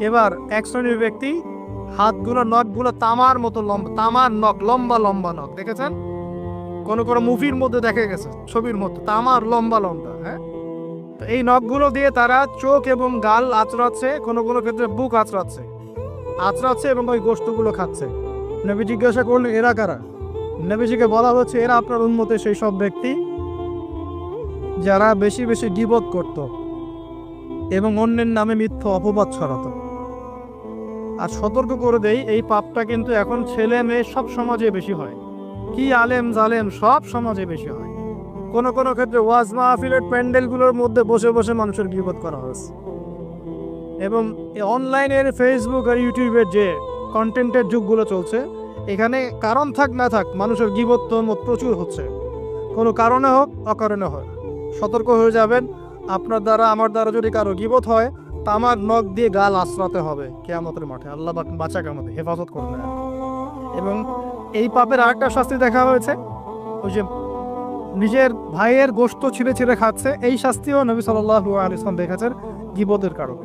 এবার এক শ্রেণির ব্যক্তি হাতগুলো নখগুলো তামার মতো লম্বা, তামার নখ, লম্বা লম্বা নখ, দেখেছেন? কোন কোনো মুভির মধ্যে দেখা গেছে, ছবির মধ্যে, তামার লম্বা লম্বা হ্যাঁ? এই নখগুলো দিয়ে তারা চোখ এবং গাল আঁচড়াচ্ছে, কোনো কোনো ক্ষেত্রে বুক আঁচড়াচ্ছে আঁচড়াচ্ছে এবং ওই গোষ্ঠগুলো খাচ্ছে। নবী জিজ্ঞাসা করলেন, এরা কারা? নবীজিকে বলা হচ্ছে এরা আপনার উন্মতে সেই সব ব্যক্তি যারা বেশি বেশি গিবত করত এবং অন্যের নামে মিথ্য অপবাদ ছড়াতো। আর সতর্ক করে দেই, এই পাপটা কিন্তু এখন ছেলে মেয়ে সব সমাজে বেশি হয়। কি আলেম জালেম সব সমাজে বেশি হয়। কোনো কোনো ক্ষেত্রে ওয়াজ মাহফিলের প্যান্ডেলগুলোর মধ্যে বসে বসে মানুষের বিপদ করা হয়েছে। এবং অনলাইনের ফেসবুক আর ইউটিউবের যে কন্টেন্টের যুগগুলো চলছে, এখানে কারণ থাক না থাক মানুষের গিবত প্রচুর হচ্ছে। কোনো কারণে হোক, অকারণে হয় সতর্ক হয়ে যাবেন। আপনার দ্বারা, আমার দ্বারা যদি কারও গিবত হয় তা আমার নখ দিয়ে গাল আশ্রাতে হবে কেয়ামতের মাঠে। আল্লাহ বাঁচা কেমন হেফাজত করবে এবং এই পাপের আরেকটা শাস্তি দেখা হয়েছে। ওই যে নিজের ভাইয়ের গোস্ত ছিঁড়ে ছিঁড়ে খাচ্ছে, এই শাস্তিও নবী সাল্লাহ আলিয়াল্লাম দেখেছেন গিবদের কারণে।